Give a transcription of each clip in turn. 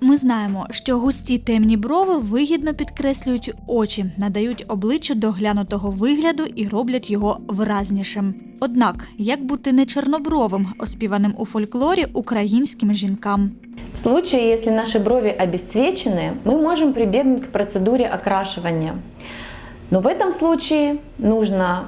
Ми знаємо, що густі темні брови вигідно підкреслюють очі, надають обличчю доглянутого вигляду і роблять його виразнішим. Однак, як бути не чорнобровим, оспіваним у фольклорі українським жінкам? В случае, если наши брови обесцвечены, мы можем прибегнуть к процедуре окрашивания. Но в этом случае нужно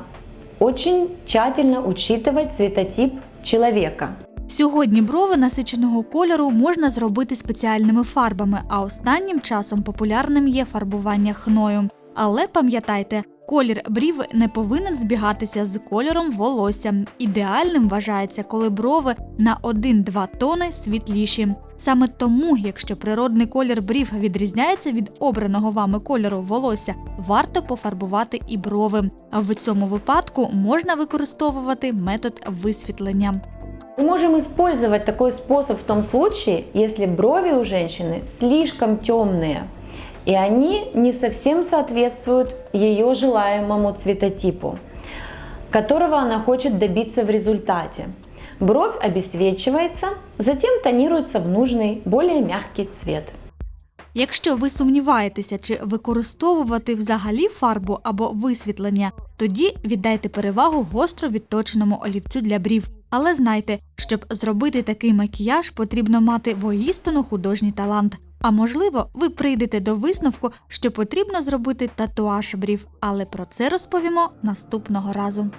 очень тщательно учитывать цветотип человека. Сьогодні брови насиченого кольору можна зробити спеціальними фарбами, а останнім часом популярним є фарбування хною. Але пам'ятайте, колір брів не повинен збігатися з кольором волосся. Ідеальним вважається, коли брови на 1-2 тони світліші. Саме тому, якщо природний колір брів відрізняється від обраного вами кольору волосся, варто пофарбувати і брови. В цьому випадку можна використовувати метод висвітлення. Мы можем использовать такой способ в том случае, если брови у женщины слишком темные, и они не совсем соответствуют ее желаемому цветотипу, которого она хочет добиться в результате. Бровь обесвечивается, затем тонируется в нужный, более мягкий цвет. Якщо ви сумніваєтеся, чи використовувати взагалі фарбу або висвітлення, тоді віддайте перевагу гостро відточеному олівцю для брів. Але знайте, щоб зробити такий макіяж, потрібно мати воістину художній талант. А можливо, ви прийдете до висновку, що потрібно зробити татуаж брів, але про це розповімо наступного разу.